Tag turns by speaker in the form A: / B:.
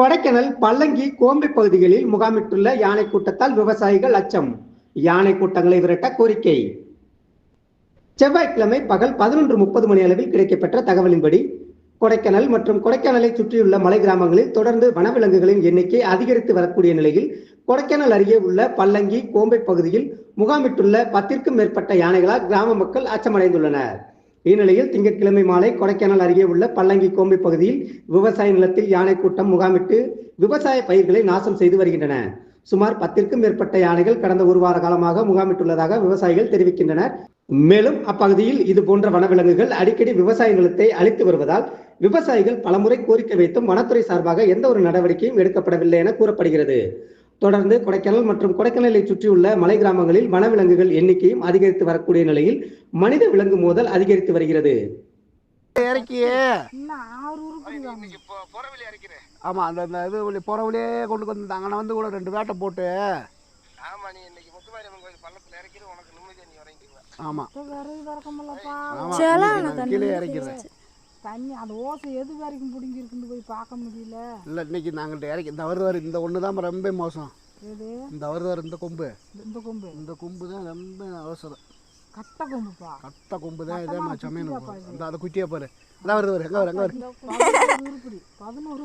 A: கொடைக்கானல் பல்லங்கி கோம்பை பகுதிகளில் முகாமிட்டுள்ள யானை கூட்டத்தால் விவசாயிகள் அச்சம். யானை கூட்டங்களை விரட்ட கோரிக்கை. செவ்வாய்க்கிழமை பகல் பதினொன்று முப்பது மணி அளவில் கிடைக்கப்பெற்ற தகவலின்படி கொடைக்கானல் மற்றும் கொடைக்கானலை சுற்றியுள்ள மலை கிராமங்களில் தொடர்ந்து வனவிலங்குகளின் எண்ணிக்கை அதிகரித்து வரக்கூடிய நிலையில் கொடைக்கானல் அருகே உள்ள பல்லங்கி கோம்பை பகுதியில் முகாமிட்டுள்ள பத்திற்கும் மேற்பட்ட யானைகளால் கிராம மக்கள் அச்சமடைந்துள்ளனர். இந்நிலையில் திங்கட்கிழமை மாலை கொடைக்கானல் அருகே உள்ள பல்லங்கி கோம்பை பகுதியில் விவசாய நிலத்தில் யானை கூட்டம் முகாமிட்டு விவசாய பயிர்களை நாசம் செய்து வருகின்றன. சுமார் பத்திற்கும் மேற்பட்ட யானைகள் கடந்த ஒரு வார காலமாக முகாமிட்டுள்ளதாக விவசாயிகள் தெரிவிக்கின்றனர். மேலும் அப்பகுதியில் இது போன்ற வனவிலங்குகள் அடிக்கடி விவசாய நிலத்தை அழித்து வருவதால் விவசாயிகள் பலமுறை கோரிக்கை வைத்தும் வனத்துறை சார்பாக எந்த ஒரு நடவடிக்கையும் எடுக்கப்படவில்லை என கூறப்படுகிறது. தொடர்ந்து கொடைக்கானல் மற்றும் கொடைக்கானலை சுற்றியுள்ள மலை கிராமங்களில் வனவிலங்குகள் எண்ணிக்கையும் அதிகரித்து வரக்கூடிய நிலையில் மனித விலங்கு மோதல் அதிகரித்து வருகிறது.
B: ஆமாம் அந்த அந்த இது வழி புற வழியே கொண்டு வந்து கூட ரெண்டு வேட்டை போட்டு.
C: ஆமா
B: ஆமாம் கீழே இறக்கிறேன்
D: தண்ணி அந்த ஓசை எது வரைக்கும் பிடுங்கி இருக்குன்னு போய் பார்க்க முடியல.
B: இல்லை இன்னைக்கு நாங்கள்ட்ட இறக்கி இந்த வருவார் இந்த ஒன்று தான் ரொம்ப மோசம்.
D: எது?
B: இந்த வருவார் இந்த கொம்பு.
D: இந்த- கொம்பு.
B: இந்த கொம்பு தான் ரொம்ப அவசரம்.
D: கட்டை கொம்புப்பா.
B: கட்ட கொம்பு தான் இதே சமையல் அந்த அதை குட்டியா பாரு. அதான் வருது எங்கே வரு எங்கே வரு
D: பதினோரு